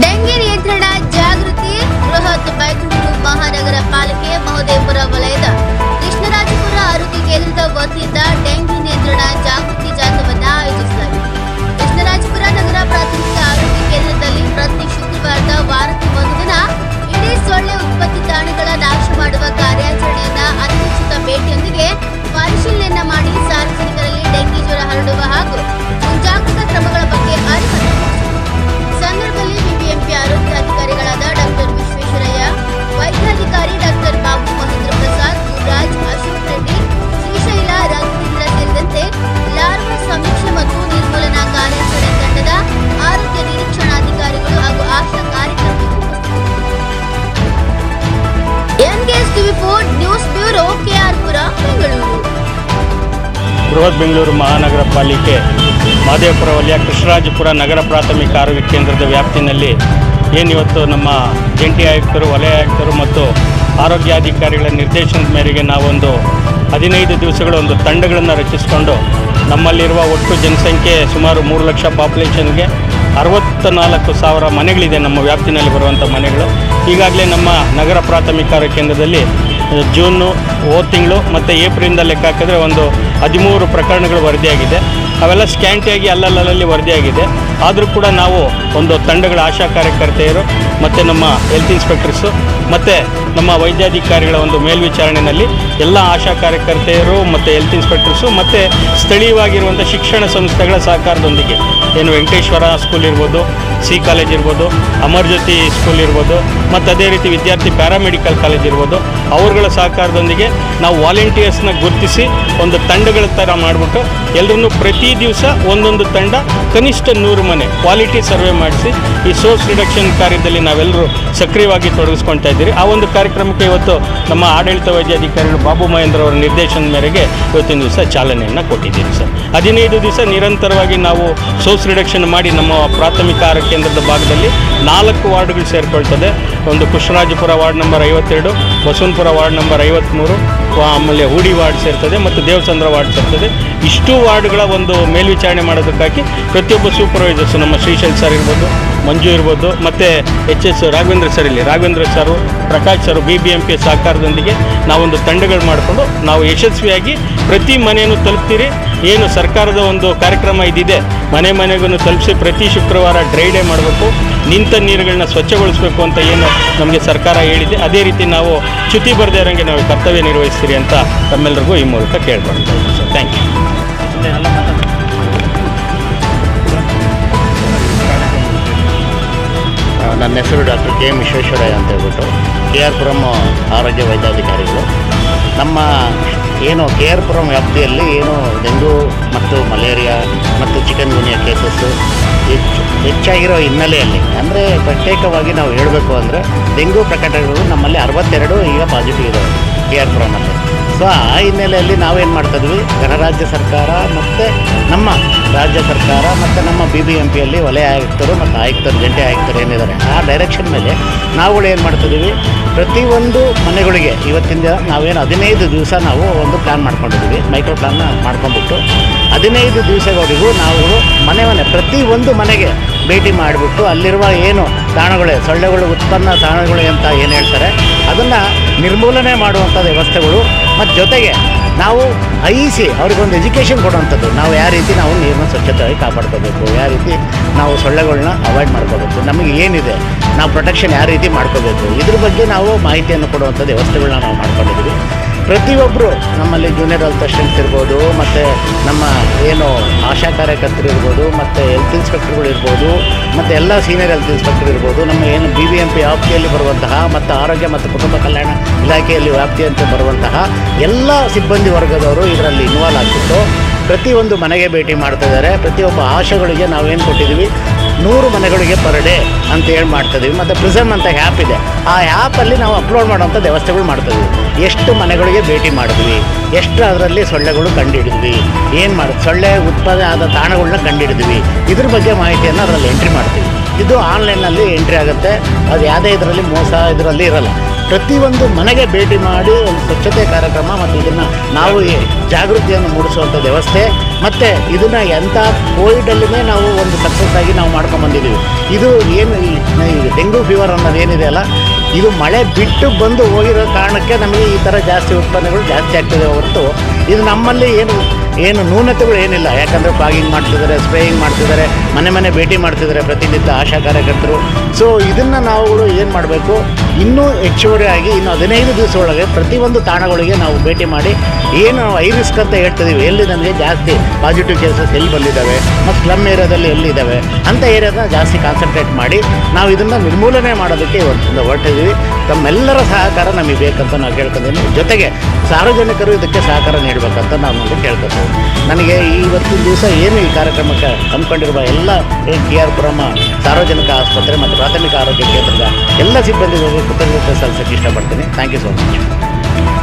Dengue ನಿಯಂತ್ರಣ ಜಾಗೃತಿ ಬೃಹತ್ ಬೆಂಗಳೂರು ಮಹಾನಗರ ಪಾಲಿಕೆ ಮಹದೇವಪುರ ವಲಯದ ಕೃಷ್ಣರಾಜಪುರ ಆರೋಗ್ಯ ಕೇಂದ್ರದ ವತಿಯಿಂದ ಡೆಂಗಿ ಬೃಹತ್ ಬೆಂಗಳೂರು ಮಹಾನಗರ ಪಾಲಿಕೆ ಮಹದೇವಪುರ ವಲಯ ಕೃಷ್ಣರಾಜಪುರ ನಗರ ಪ್ರಾಥಮಿಕ ಆರೋಗ್ಯ ಕೇಂದ್ರದ ವ್ಯಾಪ್ತಿನಲ್ಲಿ ಏನಿವತ್ತು ನಮ್ಮ ಜಂಟಿ ಆಯುಕ್ತರು, ವಲಯ ಆಯುಕ್ತರು ಮತ್ತು ಆರೋಗ್ಯಾಧಿಕಾರಿಗಳ ನಿರ್ದೇಶನದ ಮೇರೆಗೆ ನಾವೊಂದು ಹದಿನೈದು ದಿವಸಗಳ ಒಂದು ತಂಡಗಳನ್ನು ರಚಿಸಿಕೊಂಡು ನಮ್ಮಲ್ಲಿರುವ ಒಟ್ಟು ಜನಸಂಖ್ಯೆ ಸುಮಾರು ಮೂರು ಲಕ್ಷ ಪಾಪ್ಯುಲೇಷನ್ಗೆ ಅರವತ್ತ ನಾಲ್ಕು ಸಾವಿರ ಮನೆಗಳಿದೆ ನಮ್ಮ ವ್ಯಾಪ್ತಿನಲ್ಲಿ ಬರುವಂಥ ಮನೆಗಳು. ಈಗಾಗಲೇ ನಮ್ಮ ನಗರ ಪ್ರಾಥಮಿಕ ಆರೋಗ್ಯ ಕೇಂದ್ರದಲ್ಲಿ, ಜೂನು ಹೋದ ತಿಂಗಳು ಮತ್ತು ಏಪ್ರಿಲಿಂದ ಲೆಕ್ಕ ಹಾಕಿದ್ರೆ ಒಂದು ಹದಿಮೂರು ಪ್ರಕರಣಗಳು ವರದಿಯಾಗಿದೆ. ಅವೆಲ್ಲ ಸ್ಕ್ಯಾಂಟಿಯಾಗಿ ಅಲ್ಲಲ್ಲಲ್ಲಿ ವರದಿಯಾಗಿದೆ. ಆದರೂ ಕೂಡ ನಾವು ಒಂದು ತಂಡಗಳ ಆಶಾ ಕಾರ್ಯಕರ್ತೆಯರು ಮತ್ತು ನಮ್ಮ ಹೆಲ್ತ್ ಇನ್ಸ್ಪೆಕ್ಟರ್ಸು ಮತ್ತು ನಮ್ಮ ವೈದ್ಯಾಧಿಕಾರಿಗಳ ಒಂದು ಮೇಲ್ವಿಚಾರಣೆಯಲ್ಲಿ ಎಲ್ಲ ಆಶಾ ಕಾರ್ಯಕರ್ತೆಯರು ಮತ್ತು ಹೆಲ್ತ್ ಇನ್ಸ್ಪೆಕ್ಟರ್ಸು ಮತ್ತು ಸ್ಥಳೀಯವಾಗಿರುವಂಥ ಶಿಕ್ಷಣ ಸಂಸ್ಥೆಗಳ ಸಹಕಾರದೊಂದಿಗೆ. ಏನು ವೆಂಕಟೇಶ್ವರ ಸ್ಕೂಲ್ ಇರ್ಬೋದು, ಸಿ ಕಾಲೇಜ್ ಇರ್ಬೋದು ಅಮರ್ಜ್ಯೋತಿ ಸ್ಕೂಲ್ ಇರ್ಬೋದು, ಮತ್ತು ಅದೇ ರೀತಿ ವಿದ್ಯಾರ್ಥಿ ಪ್ಯಾರಾಮೆಡಿಕಲ್ ಕಾಲೇಜ್ ಇರ್ಬೋದು, ಅವರುಗಳ ಸಹಕಾರದೊಂದಿಗೆ ನಾವು ವಾಲಂಟಿಯರ್ಸ್ನ ಗುರುತಿಸಿ ಒಂದು ತಂಡಗಳ ಥರ ಮಾಡಿಬಿಟ್ಟು ಎಲ್ಲರನ್ನೂ ಪ್ರತಿ ದಿವಸ ಒಂದೊಂದು ತಂಡ ಕನಿಷ್ಠ ನೂರು ಮನೆ ಕ್ವಾಲಿಟಿ ಸರ್ವೆ ಮಾಡಿಸಿ ಈ ಸೋರ್ಸ್ ರಿಡಕ್ಷನ್ ಕಾರ್ಯದಲ್ಲಿ ನಾವೆಲ್ಲರೂ ಸಕ್ರಿಯವಾಗಿ ತೊಡಗಿಸ್ಕೊಳ್ತಾ ಇದ್ದೀರಿ. ಆ ಒಂದು ಕಾರ್ಯಕ್ರಮಕ್ಕೆ ಇವತ್ತು ನಮ್ಮ ಆಡಳಿತ ವೈದ್ಯಾಧಿಕಾರಿಗಳು ಬಾಬು ಮಹೇಂದ್ರ ಅವರ ನಿರ್ದೇಶನದ ಮೇರೆಗೆ ಇವತ್ತಿನ ದಿವಸ ಚಾಲನೆಯನ್ನು ಕೊಟ್ಟಿದ್ದೀವಿ ಸರ್. ಹದಿನೈದು ದಿವಸ ನಿರಂತರವಾಗಿ ನಾವು ಸೋಸ್ ರಿಡಕ್ಷನ್ ಮಾಡಿ ನಮ್ಮ ಪ್ರಾಥಮಿಕ ಆರೋಗ್ಯ ಕೇಂದ್ರದ ಭಾಗದಲ್ಲಿ ನಾಲ್ಕು ವಾರ್ಡ್ಗಳು ಸೇರಿಕೊಳ್ತದೆ. ಒಂದು ಕೃಷ್ಣರಾಜಪುರ ವಾರ್ಡ್ ನಂಬರ್ ಐವತ್ತೆರಡು, ಬಸವನಪುರ ವಾರ್ಡ್ ನಂಬರ್ ಐವತ್ತ್ಮೂರು ಆಮೇಲೆ ಹೂಡಿ ವಾರ್ಡ್ ಸೇರ್ತದೆ ಮತ್ತು ದೇವಚಂದ್ರ ವಾರ್ಡ್ ಸೇರ್ತದೆ. ಇಷ್ಟು ವಾರ್ಡ್ಗಳ ಒಂದು ಮೇಲ್ವಿಚಾರಣೆ ಮಾಡೋದಕ್ಕಾಗಿ ಪ್ರತಿಯೊಬ್ಬ ಸೂಪರ್ವೈಸರ್ಸ್ ನಮ್ಮ ಶ್ರೀಶೈಲ್ ಸರ್ ಇರ್ಬೋದು, ಮಂಜು ಇರ್ಬೋದು, ಮತ್ತು ಎಚ್ ಎಸ್ ರಾಘವೇಂದ್ರ ಸರ್ ಇಲ್ಲಿ. Raghavendra sir, Prakash sir B B M P ಸಹಕಾರದೊಂದಿಗೆ ನಾವೊಂದು ತಂಡಗಳು ಮಾಡಿಕೊಂಡು ನಾವು ಯಶಸ್ವಿಯಾಗಿ ಪ್ರತಿ ಮನೆಯನ್ನು ತಲುಪ್ತೀರಿ. ಏನು ಸರ್ಕಾರದ ಒಂದು ಕಾರ್ಯಕ್ರಮ ಇದಿದೆ, ಮನೆ ಮನೆಗೂ ತಲುಪಿಸಿ ಪ್ರತಿ ಶುಕ್ರವಾರ ಡ್ರೈ ಡೇ ಮಾಡಬೇಕು, ನಿಂತ ನೀರುಗಳನ್ನ ಸ್ವಚ್ಛಗೊಳಿಸಬೇಕು ಅಂತ ಏನು ನಮಗೆ ಸರ್ಕಾರ ಹೇಳಿದೆ, ಅದೇ ರೀತಿ ನಾವು ಚ್ಯುತಿ ಬರದೇ ಇರೋಂಗೆ ನಾವು ಕರ್ತವ್ಯ ನಿರ್ವಹಿಸ್ತೀರಿ ಅಂತ ತಮ್ಮೆಲ್ಲರಿಗೂ ಈ ಮೂಲಕ ಕೇಳ್ಕೊಳ್ತಾ ಸರ್ ಥ್ಯಾಂಕ್ ಯು ನನ್ನ ಹೆಸರು ಡಾಕ್ಟರ್ ಕೆ ಎಂ ವಿಶ್ವೇಶ್ವರಯ್ಯ ಅಂತ ಹೇಳ್ಬಿಟ್ಟು ಕೆ ಆರ್ ಪುರಂ ಆರೋಗ್ಯ ವೈದ್ಯಾಧಿಕಾರಿಗಳು. ನಮ್ಮ ಏನು ಕೆ ಆರ್ ಪುರಂ ವ್ಯಾಪ್ತಿಯಲ್ಲಿ ಏನು ಡೆಂಗು ಮತ್ತು ಮಲೇರಿಯಾ ಮತ್ತು ಚಿಕನ್ ಗುನಿಯಾ ಕೇಸಸ್ಸು ಹೆಚ್ಚು ಹೆಚ್ಚಾಗಿರೋ ಹಿನ್ನೆಲೆಯಲ್ಲಿ. ಅಂದರೆ ಪ್ರತ್ಯೇಕವಾಗಿ ನಾವು ಹೇಳಬೇಕು ಅಂದರೆ ಡೆಂಗು ಪ್ರಕರಣಗಳು ನಮ್ಮಲ್ಲಿ ಅರವತ್ತೆರಡು ಈಗ ಪಾಸಿಟಿವ್ ಇದ್ದಾವೆ ಕೆ ಆರ್ ಪುರಮಲ್ಲಿ ಸೊ ಆ ಹಿನ್ನೆಲೆಯಲ್ಲಿ ನಾವೇನು ಮಾಡ್ತಾಯಿದ್ವಿ ಗಣರಾಜ್ಯ ಸರ್ಕಾರ ಮತ್ತು ನಮ್ಮ ರಾಜ್ಯ ಸರ್ಕಾರ ಮತ್ತು ನಮ್ಮ ಬಿ ಬಿ ಎಂ ಪಿಯಲ್ಲಿ ವಲಯ ಆಯುಕ್ತರು ಮತ್ತು ಆಯುಕ್ತರು, ಜಂಟಿ ಆಯುಕ್ತರು ಏನಿದ್ದಾರೆ, ಆ ಡೈರೆಕ್ಷನ್ ಮೇಲೆ ನಾವುಗಳು ಏನು ಮಾಡ್ತಿದ್ದೀವಿ ಪ್ರತಿಯೊಂದು ಮನೆಗಳಿಗೆ ಇವತ್ತಿಂದ ನಾವೇನು ಹದಿನೈದು ದಿವಸ ನಾವು ಒಂದು ಪ್ಲ್ಯಾನ್ ಮಾಡ್ಕೊಂಡಿದ್ದೀವಿ ಮೈಕ್ರೋ ಪ್ಲ್ಯಾನ್ನ ಮಾಡ್ಕೊಂಡ್ಬಿಟ್ಟು ಹದಿನೈದು ದಿವಸಗಳಿಗೂ ನಾವು ಮನೆ ಮನೆ, ಪ್ರತಿ ಒಂದು ಮನೆಗೆ ಭೇಟಿ ಮಾಡಿಬಿಟ್ಟು ಅಲ್ಲಿರುವ ಏನು ತಾಣಗಳೇ, ಸೊಳ್ಳೆಗಳು, ಉತ್ಪನ್ನ ತಾಣಗಳು ಅಂತ ಏನು ಹೇಳ್ತಾರೆ, ಅದನ್ನು ನಿರ್ಮೂಲನೆ ಮಾಡುವಂಥ ವ್ಯವಸ್ಥೆಗಳು ಮತ್ತು ಜೊತೆಗೆ ನಾವು ಐಸಿ ಅವ್ರಿಗೊಂದು ಎಜುಕೇಷನ್ ಕೊಡುವಂಥದ್ದು. ನಾವು ಯಾವ ರೀತಿ ನಾವು ನೀರನ್ನ ಸ್ವಚ್ಛತೆಯಾಗಿ ಕಾಪಾಡ್ಕೋಬೇಕು, ಯಾವ ರೀತಿ ನಾವು ಸೊಳ್ಳೆಗಳನ್ನ ಅವಾಯ್ಡ್ ಮಾಡ್ಕೋಬೇಕು, ನಮಗೆ ಏನಿದೆ, ನಾವು ಪ್ರೊಟೆಕ್ಷನ್ ಯಾವ ರೀತಿ ಮಾಡ್ಕೋಬೇಕು, ಇದ್ರ ಬಗ್ಗೆ ನಾವು ಮಾಹಿತಿಯನ್ನು ಕೊಡುವಂಥದ್ದು ವ್ಯವಸ್ಥೆಗಳನ್ನ ನಾವು ಮಾಡ್ಕೊಂಡಿದ್ದೀವಿ. ಪ್ರತಿಯೊಬ್ಬರು ನಮ್ಮಲ್ಲಿ ಜೂನಿಯರ್ ಹೆಲ್ತ್ ಅಸಿಸ್ಟೆಂಟ್ಸ್ ಇರ್ಬೋದು, ಮತ್ತು ನಮ್ಮ ಏನು ಆಶಾ ಕಾರ್ಯಕರ್ತರು ಇರ್ಬೋದು, ಮತ್ತು ಹೆಲ್ತ್ ಇನ್ಸ್ಪೆಕ್ಟರ್ಗಳು ಇರ್ಬೋದು, ಮತ್ತು ಎಲ್ಲ ಸೀನಿಯರ್ ಹೆಲ್ತ್ ಇನ್ಸ್ಪೆಕ್ಟರ್ ಇರ್ಬೋದು, ನಮ್ಮ ಏನು ಬಿ ಬಿ ಎಂ ಪಿ ವ್ಯಾಪ್ತಿಯಲ್ಲಿ ಬರುವಂತಹ, ಮತ್ತು ಆರೋಗ್ಯ ಮತ್ತು ಕುಟುಂಬ ಕಲ್ಯಾಣ ಇಲಾಖೆಯಲ್ಲಿ ವ್ಯಾಪ್ತಿಯಂತೆ ಬರುವಂತಹ ಎಲ್ಲ ಸಿಬ್ಬಂದಿ ವರ್ಗದವರು ಇದರಲ್ಲಿ ಇನ್ವಾಲ್ವ್ ಆಗ್ತಿತ್ತು. ಪ್ರತಿಯೊಂದು ಮನೆಗೆ ಭೇಟಿ ಮಾಡ್ತಾ ಇದ್ದಾರೆ. ಪ್ರತಿಯೊಬ್ಬ ಆಶೆಗಳಿಗೆ ನಾವೇನು ಕೊಟ್ಟಿದ್ದೀವಿ? ನೂರು ಮನೆಗಳಿಗೆ ಪರ್ ಡೇ ಅಂತ ಹೇಳಿ ಮಾಡ್ತಿದ್ದೀವಿ ಮತ್ತು ಪ್ರಿಸಮ್ ಅಂತ ಆ್ಯಪ್ ಇದೆ. ಆ ಆ್ಯಪಲ್ಲಿ ನಾವು ಅಪ್ಲೋಡ್ ಮಾಡೋವಂಥ ವ್ಯವಸ್ಥೆಗಳು ಮಾಡ್ತಿದ್ವಿ. ಎಷ್ಟು ಮನೆಗಳಿಗೆ ಭೇಟಿ ಮಾಡಿದ್ವಿ. ಎಷ್ಟು ಅದರಲ್ಲಿ ಸೊಳ್ಳೆಗಳು ಕಂಡುಹಿಡಿದ್ವಿ ಏನು ಮಾಡಿ, ಸೊಳ್ಳೆ ಉತ್ಪಾದನೆ ಆದ ತಾಣಗಳನ್ನ ಕಂಡುಹಿಡಿದ್ವಿ ಇದ್ರ ಬಗ್ಗೆ ಮಾಹಿತಿಯನ್ನು ಅದರಲ್ಲಿ ಎಂಟ್ರಿ ಮಾಡ್ತೀವಿ. ಇದು ಆನ್ಲೈನಲ್ಲಿ ಎಂಟ್ರಿ ಆಗುತ್ತೆ. ಅದು ಯಾವುದೇ ಇದರಲ್ಲಿ ಮೋಸ ಇದರಲ್ಲಿ ಇರಲ್ಲ. ಪ್ರತಿಯೊಂದು ಮನೆಗೆ ಭೇಟಿ ಮಾಡಿ ಒಂದು ಸ್ವಚ್ಛತೆ ಕಾರ್ಯಕ್ರಮ ಮತ್ತು ಇದನ್ನು ನಾವು ಜಾಗೃತಿಯನ್ನು ಮೂಡಿಸುವಂಥ ವ್ಯವಸ್ಥೆ ಮತ್ತು ಇದನ್ನು ಎಂಥ ಕೋವಿಡಲ್ಲಿನೇ ನಾವು ಒಂದು ಸಕ್ಸಸ್ ಆಗಿ ನಾವು ಮಾಡ್ಕೊಂಬಂದಿದ್ದೀವಿ ಇದು ಏನು ಈ ಈ ಡೆಂಗು ಫೀವರ್ ಅನ್ನೋದು ಏನಿದೆ ಅಲ್ಲ ಇದು ಮಳೆ ಬಿಟ್ಟು ಬಂದು ಹೋಗಿರೋ ಕಾರಣಕ್ಕೆ ನಮಗೆ ಈ ಥರ ಜಾಸ್ತಿ ಉತ್ಪನ್ನಗಳು ಜಾಸ್ತಿ ಆಗ್ತದೆ ಹೊರತು ಇದು ನಮ್ಮಲ್ಲಿ ಏನು ಏನು ನ್ಯೂನತೆಗಳು ಏನಿಲ್ಲ. ಯಾಕಂದರೆ ಫಾಗಿಂಗ್ ಮಾಡ್ತಿದ್ದಾರೆ, ಸ್ಪ್ರೇಯಿಂಗ್ ಮಾಡ್ತಿದ್ದಾರೆ, ಮನೆ ಮನೆ ಭೇಟಿ ಮಾಡ್ತಿದ್ದಾರೆ ಪ್ರತಿನಿತ್ಯ ಆಶಾ ಕಾರ್ಯಕರ್ತರು. ಸೊ ಇದನ್ನು ನಾವುಗಳು ಏನು ಮಾಡಬೇಕು? ಇನ್ನೂ ಹೆಚ್ಚುವರಿಯಾಗಿ ಇನ್ನು ಹದಿನೈದು ದಿವಸ ಒಳಗೆ ಪ್ರತಿಯೊಂದು ತಾಣಗಳಿಗೆ ನಾವು ಭೇಟಿ ಮಾಡಿ ಏನು ರಿಸ್ಕ್ ಅಂತ ಹೇಳ್ತಿದ್ದೀವಿ ಎಲ್ಲಿ ನಮಗೆ ಜಾಸ್ತಿ ಪಾಸಿಟಿವ್ ಕೇಸಸ್ ಎಲ್ಲಿ ಬಂದಿದ್ದಾವೆ ಮತ್ತು ಸ್ಲಮ್ ಏರಿಯಾದಲ್ಲಿ ಎಲ್ಲಿದ್ದಾವೆ ಅಂಥ ಏರಿಯಾದ ಜಾಸ್ತಿ ಕಾನ್ಸಂಟ್ರೇಟ್ ಮಾಡಿ ನಾವು ಇದನ್ನು ನಿರ್ಮೂಲನೆ ಮಾಡೋದಕ್ಕೆ ಇವತ್ತಿಂದ ಹೊರಟಿದ್ದೀವಿ ತಮ್ಮೆಲ್ಲರ ಸಹಕಾರ ನಮಗೆ ಬೇಕಂತ ನಾವು ಕೇಳ್ಕೊತೀನಿ. ಜೊತೆಗೆ ಸಾರ್ವಜನಿಕರು ಇದಕ್ಕೆ ಸಹಕಾರ ನೀಡಬೇಕಂತ ನಾನು ಒಂದು ಕೇಳ್ಕೊತೀನಿ ನನಗೆ ಇವತ್ತಿನ ದಿವಸ ಏನು ಈ ಕಾರ್ಯಕ್ರಮಕ್ಕೆ ಹಮ್ಮಿಕೊಂಡಿರುವ ಎಲ್ಲ ಕೆ ಆರ್ ಪುರಮ ಸಾರ್ವಜನಿಕ ಆಸ್ಪತ್ರೆ ಮತ್ತು ಪ್ರಾಥಮಿಕ ಆರೋಗ್ಯ ಕೇಂದ್ರದ ಎಲ್ಲ ಸಿಬ್ಬಂದಿಗಳಿಗೆ ಕೃತಜ್ಞತೆ ಸಲ್ಲಿಸೋಕ್ಕೆ ಇಷ್ಟಪಡ್ತೀನಿ. Thank you so much